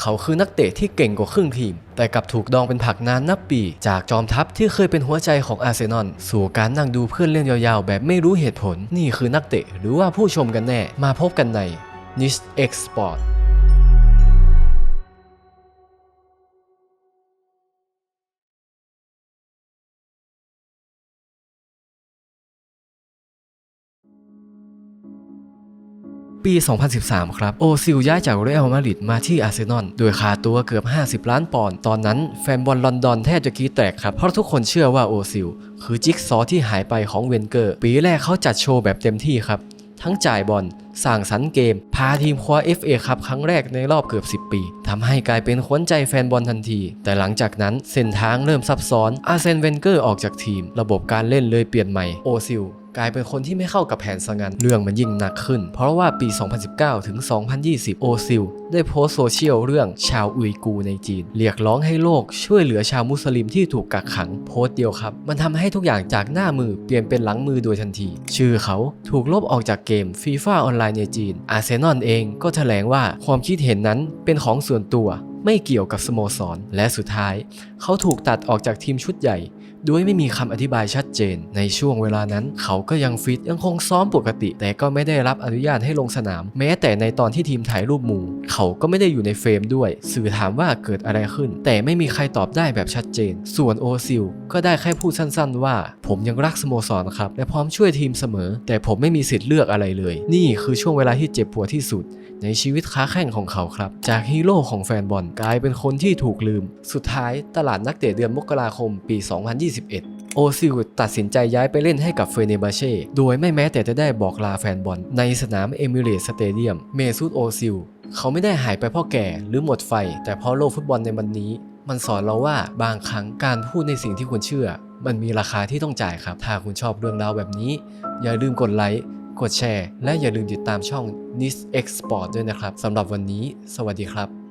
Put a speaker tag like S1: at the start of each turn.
S1: เขาคือนักเตะที่เก่งกว่าครึ่งทีม แต่กลับถูกดองเป็นผักนานนับปี จากจอมทัพที่เคยเป็นหัวใจของอาร์เซนอลสู่การนั่งดูเพื่อนเล่นยาวๆ แบบไม่รู้เหตุผล นี่คือนักเตะหรือว่าผู้ชมกันแน่ มาพบกันใน n i s X Sport ปี 2013 ครับ โอซิลย้ายจากเรอัลมาดริดมาที่อาร์เซนอล โดยค่าตัวเกือบ 50 ล้านปอนด์ ตอนนั้นแฟนบอลลอนดอนแทบจะกีแตกครับ เพราะทุกคนเชื่อว่าโอซิลคือจิ๊กซอที่หายไปของเวนเกอร์ ปีแรกเขาจัดโชว์แบบเต็มที่ครับ ทั้งจ่ายบอลสร้างสรรค์เกม พาทีมคว้า FA ครับครั้งแรกในรอบเกือบ 10 ปีทำให้กลายเป็นขวัญใจแฟนบอลทันที แต่หลังจากนั้นเส้นทางเริ่มซับซ้อนอาร์เซนเวนเกอร์ออกจากทีม ระบบการเล่นเลยเปลี่ยนใหม่โอซิล กลายเป็นคนที่ไม่เข้ากับแผนสงันเรื่องมันยิ่งหนักขึ้น เพราะว่าปี 2019 ถึง 2020 โอซิล ได้โพสต์โซเชียลเรื่องชาวอุยกูร์ในจีน เรียกร้องให้โลกช่วยเหลือชาวมุสลิมที่ถูกกักขังโพสต์เดียวครับ มันทำให้ทุกอย่างจากหน้ามือเปลี่ยนเป็นหลังมือโดยทันที ชื่อเขาถูกลบออกจากเกมฟีฟ่าออนไลน์ในจีน อาร์เซนอลเองก็แถลงว่าความคิดเห็นนั้นเป็นของส่วนตัว ไม่เกี่ยวกับสโมสร และสุดท้าย เขาถูกตัดออกจากทีมชุดใหญ่ โดยไม่มีคำอธิบายชัดเจน ในช่วงเวลานั้น เขาก็ยังฟิตยังคงซ้อมปกติ แต่ก็ไม่ได้รับอนุญาตให้ลงสนาม แม้แต่ในตอนที่ทีมถ่ายรูปหมู่ เขาก็ไม่ได้อยู่ในเฟรมด้วย สื่อถามว่าเกิดอะไรขึ้น แต่ไม่มีใครตอบได้แบบชัดเจน ส่วนโอซิลก็ได้แค่พูดสั้นๆ ว่า ผมยังรักสโมสรครับและพร้อมช่วยทีมเสมอ แต่ผมไม่มีสิทธิ์เลือกอะไรเลย นี่คือช่วงเวลาที่เจ็บปวดที่สุด ในชีวิตค้าแข่งของเขาครับ จากฮีโร่ของแฟนบอลกลายเป็นคนที่ถูกลืม สุดท้ายตลาดนักเตะเดือนมกราคมปี 202 2021 โอซิลตัดสินใจย้ายไปเล่นให้กับเฟเนบาเช่โดยไม่แม้แต่จะได้บอกลาแฟนบอลในสนามเอมิเรตสเตเดียมเมซูตโอซิลเขาไม่ได้หายไปเพราะแก่หรือหมดไฟ แต่เพราะโลกฟุตบอลในวันนี้ มันสอนเราว่าบางครั้งการพูดในสิ่งที่คุณเชื่อ มันมีราคาที่ต้องจ่ายครับ ถ้าคุณชอบเรื่องราวแบบนี้ อย่าลืมกดไลค์กดแชร์ และอย่าลืมติดตามช่อง NIS Export ด้วยนะครับสำหรับวันนี้ สวัสดีครับ